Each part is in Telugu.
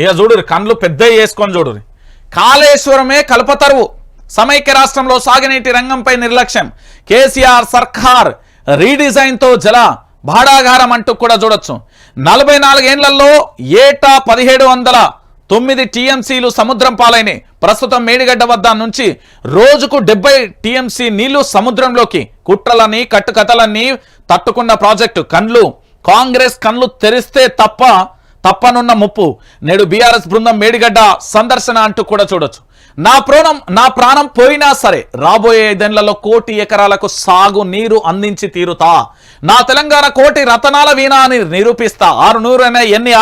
ఇక చూడురు కండ్లు పెద్ద వేసుకొని చూడురి కాళేశ్వరమే కల్పతరువు. సమైక్య రాష్ట్రంలో సాగునీటి రంగంపై నిర్లక్ష్యం. కేసీఆర్ సర్కార్ రీడిజైన్తో జల భాడాగారం అంటూ కూడా చూడొచ్చు. నలభై నాలుగేళ్ళలో ఏటా పదిహేడు వందల తొమ్మిది టీఎంసీలు సముద్రం పాలైనవి ప్రస్తుతం మేడిగడ్డ వద్ద నుంచి రోజుకు డెబ్బై టీఎంసీ నీళ్ళు సముద్రంలోకి కుట్రలని కట్టుకథలన్నీ తట్టుకున్న ప్రాజెక్టు. కండ్లు కాంగ్రెస్ కళ్ళు తెరిస్తే తప్ప తప్పనున్న ముప్పు. నేడు బీఆర్ఎస్ బృందం మేడిగడ్డ సందర్శన అంటూ కూడా చూడొచ్చు. నా ప్రాణం నా ప్రాణం పోయినా సరే రాబోయే ఐదేళ్ళలో కోటి ఎకరాలకు సాగు నీరు అందించి తీరుతా. నా తెలంగాణ కోటి రతనాల వీణ అని నిరూపిస్తా. ఆరు నూరైన ఎన్ని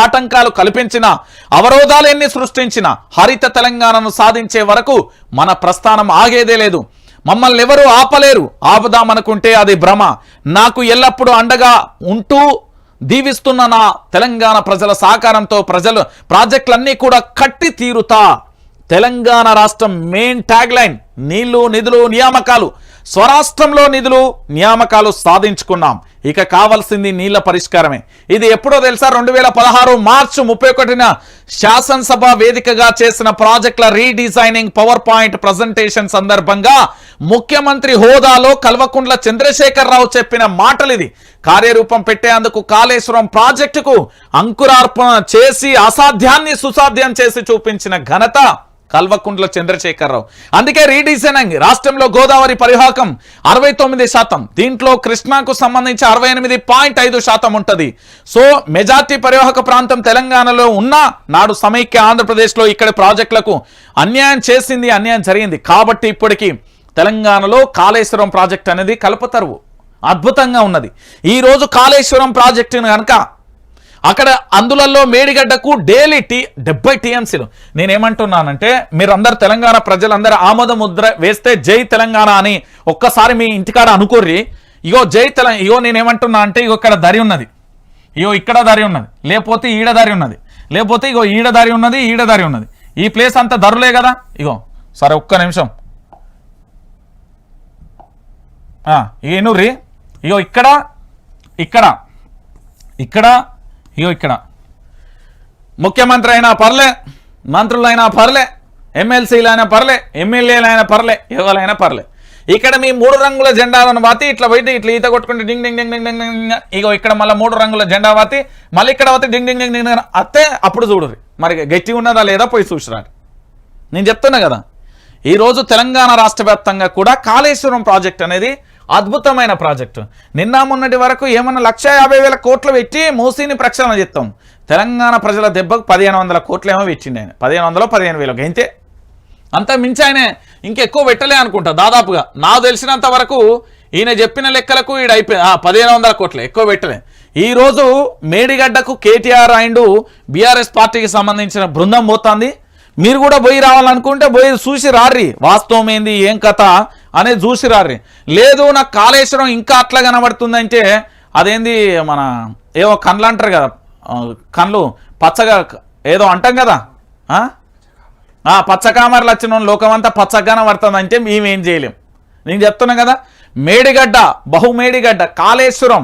ఆటంకాలు కల్పించినా అవరోధాలు ఎన్ని సృష్టించినా హరిత తెలంగాణను సాధించే వరకు మన ప్రస్థానం ఆగేదే లేదు. మమ్మల్ని ఎవరు ఆపలేరు. ఆపుదామనుకుంటే అది భ్రమ. నాకు ఎల్లప్పుడూ అండగా ఉంటూ దీవిస్తున్న నా తెలంగాణ ప్రజల సహకారంతో ప్రజలు ప్రాజెక్టులన్నీ కూడా కట్టి తీరుతా. తెలంగాణ రాష్ట్రం మెయిన్ ట్యాగ్ లైన్ నీళ్ళు నిధులు నియామకాలు. స్వరాష్ట్రంలో నిధులు నియామకాలు సాధించుకున్నాం. ఇక కావాల్సింది నీళ్ళ పరిష్కారమే. ఇది ఎప్పుడో తెలుసా? రెండు వేల పదహారు మార్చి ముప్పై ఒకటిన శాసనసభ వేదికగా చేసిన ప్రాజెక్టుల రీడిజైనింగ్ పవర్ పాయింట్ ప్రజెంటేషన్ సందర్భంగా ముఖ్యమంత్రి హోదాలో కల్వకుంట్ల చంద్రశేఖరరావు చెప్పిన మాటలు ఇది కార్యరూపం పెట్టేందుకు కాళేశ్వరం ప్రాజెక్టుకు అంకురార్పణ చేసి అసాధ్యాన్ని సుసాధ్యం చేసి చూపించిన ఘనత కల్వకుంట్ల చంద్రశేఖరరావు. అందుకే రీడిజైనింగ్ రాష్ట్రంలో గోదావరి పరివాహకం అరవై తొమ్మిది శాతం. దీంట్లో కృష్ణాకు సంబంధించి అరవై ఎనిమిది పాయింట్ ఐదు శాతం ఉంటుంది. సో మెజార్టీ పరివాహక ప్రాంతం తెలంగాణలో ఉన్న నాడు సమైక్య ఆంధ్రప్రదేశ్లో ఇక్కడ ప్రాజెక్టులకు అన్యాయం చేసింది అన్యాయం జరిగింది. కాబట్టి ఇప్పటికీ తెలంగాణలో కాళేశ్వరం ప్రాజెక్ట్ అనేది కల్పతరువు అద్భుతంగా ఉన్నది. ఈ రోజు కాళేశ్వరం ప్రాజెక్టును కనుక అక్కడ అందులలో మేడిగడ్డకు డైలీ టీ డెబ్బై టీఎంసీలు. నేనేమంటున్నానంటే మీరందరు తెలంగాణ ప్రజలందరూ ఆమోద ముద్ర వేస్తే జై తెలంగాణ అని ఒక్కసారి మీ ఇంటికాడ అనుకోర్రి. ఇగో జై తెలంగాణ ఇగో నేనేమంటున్నా అంటే ఇగో ఇక్కడ దరి ఉన్నది. ఇగో ఇక్కడ దారి ఉన్నది. లేకపోతే ఈడ దారి ఉన్నది. లేకపోతే ఇగో ఈడ దారి ఉన్నది ఈడ దారి ఉన్నది. ఈ ప్లేస్ అంతా ధరలే కదా? ఇగో సరే ఒక్క నిమిషం. ఏనుర్రి ఇగో ఇక్కడ ఇక్కడ ఇక్కడ ఇగో ఇక్కడ. ముఖ్యమంత్రి అయినా పర్లే మంత్రులైనా పర్లే ఎమ్మెల్సీలు అయినా పర్లే ఎమ్మెల్యేలు అయినా పర్లే ఎవరైనా పర్లే. ఇక్కడ మీ మూడు రంగుల జెండాలను వాతి ఇట్లా పోయి ఇట్లా ఈత కొట్టుకుంటే డింగ్ డింగ్ డింగ్ డింగ్ డింగ్ డింగ్ ఇగో ఇక్కడ మళ్ళీ మూడు రంగుల జెండా వాతి మళ్ళీ ఇక్కడ వస్తే డింగ్ డింగ్ డింగ్ డింగ్ అత్తే అప్పుడు చూడరు మరి గట్టి ఉన్నదా లేదా పోయి చూసిరాడు. నేను చెప్తున్నా కదా. ఈరోజు తెలంగాణ రాష్ట్ర వ్యాప్తంగా కూడా కాళేశ్వరం ప్రాజెక్ట్ అనేది అద్భుతమైన ప్రాజెక్టు. నిన్న మొన్నటి వరకు ఏమన్నా లక్ష యాభై వేల కోట్లు పెట్టి మూసీని ప్రక్షాళన చేస్తాం తెలంగాణ ప్రజల దెబ్బకు పదిహేను వందల కోట్లు ఏమో పెట్టిండి ఆయన. పదిహేను వందలు పదిహేను వేలకు. అయితే అంత మించి ఆయన ఇంకెక్కువ పెట్టలే అనుకుంటా దాదాపుగా. నాకు తెలిసినంత వరకు ఈయన చెప్పిన లెక్కలకు ఈడ అయిపోయి పదిహేను వందల కోట్లు. ఎక్కువ పెట్టలే. ఈరోజు మేడిగడ్డకు కేటీఆర్ అండ్ బీఆర్ఎస్ పార్టీకి సంబంధించిన బృందం పోతుంది. మీరు కూడా పోయి రావాలనుకుంటే పోయి చూసి రారి వాస్తవం ఏంది ఏం కథ? అనేది చూసి రారి లేదు నాకు కాళేశ్వరం ఇంకా అట్లా కనబడుతుందంటే అదేంది మన ఏవో కండ్లు అంటారు కదా కండ్లు పచ్చగా ఏదో అంటాం కదా ఆ? ఆ వచ్చిన లోకమంతా పచ్చగానే పడుతుందంటే మేమేం చేయలేం నేను చెప్తున్నా కదా మేడిగడ్డ బహుమేడిగడ్డ కాళేశ్వరం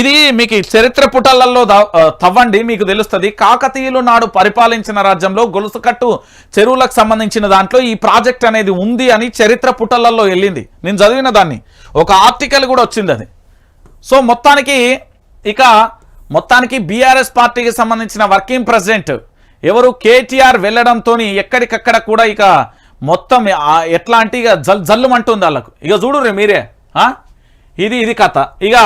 ఇది మీకు చరిత్ర పుటలలో తవ్వండి మీకు తెలుస్తుంది. కాకతీయులు నాడు పరిపాలించిన రాజ్యంలో గొలుసుకట్టు చెరువులకు సంబంధించిన దాంట్లో ఈ ప్రాజెక్ట్ అనేది ఉంది అని చరిత్ర పుటలలో వెళ్ళింది. నేను చదివిన దాన్ని. ఒక ఆర్టికల్ కూడా వచ్చింది అది. సో మొత్తానికి ఇక మొత్తానికి బీఆర్ఎస్ పార్టీకి సంబంధించిన వర్కింగ్ ప్రెసిడెంట్ ఎవరు? కేటీఆర్ వెళ్ళడంతో ఎక్కడికక్కడ కూడా ఇక మొత్తం ఎట్లాంటి ఎట్లా అంటే ఇక జల్ జల్లుమంటుంది వాళ్ళకు. ఇక చూడుర్రి మీరే. ఇది ఇది కథ. ఇక